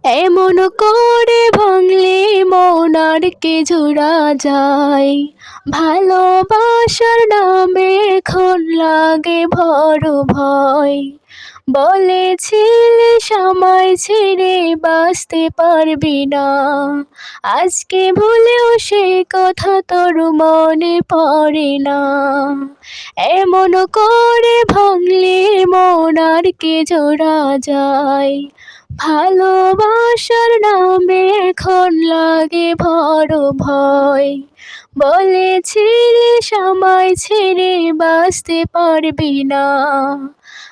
এমন করে ভাঙলে মন আর কে জোড়া যায়। ভালোবাসার নামে এখন লাগে বড় ভয়। বলেছিলে সময় ছেড়ে বাঁচতে পারবি না। আজকে ভুলেও সে কথা তোর মনে পড়ে না। এমন করে ভাঙলে মন আর কে জোড়া যায়। ভালোবাসার নামে এখন লাগে বড় ভয়। বলেছিলে সময় ছেড়ে বাঁচতে পারবি না।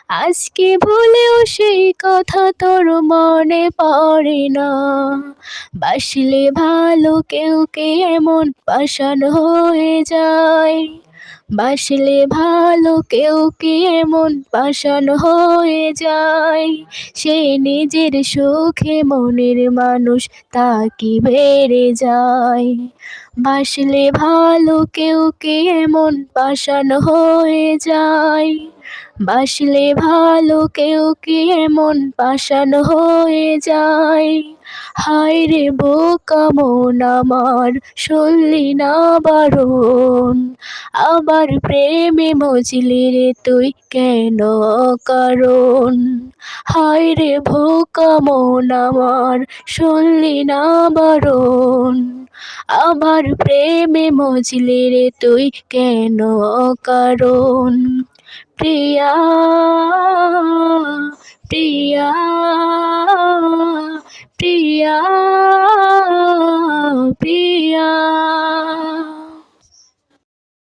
আজকে ভুলেও সেই কথা তোর মনে পড়ে না। বাসলে ভালো কেউ কে এমন পাষাণ হয়ে যায়। বাসলে ভালো কেউ কে এমন পাষাণ হয়ে যায়? সে নিজের সুখে মনের মানুষ তা কি বেড়ে যায়? বাসলে ভালো কেউ কে এমন পাষাণ হয়ে যায়? বাসলে ভালো কেউ কি এমন পাষাণ হয়ে যায়? হায় রে বোকা মন আমার, শুনলি না বারণ? আবার প্রেমে মজলি রে তুই কেন কারণ হায় রে ভোকা মন আমার, শুনলি না বারণ? আবার প্রেমে মজলি রে তুই কেন কারণ প্রিয়া প্রিয়া প্রিয়া প্রিয়া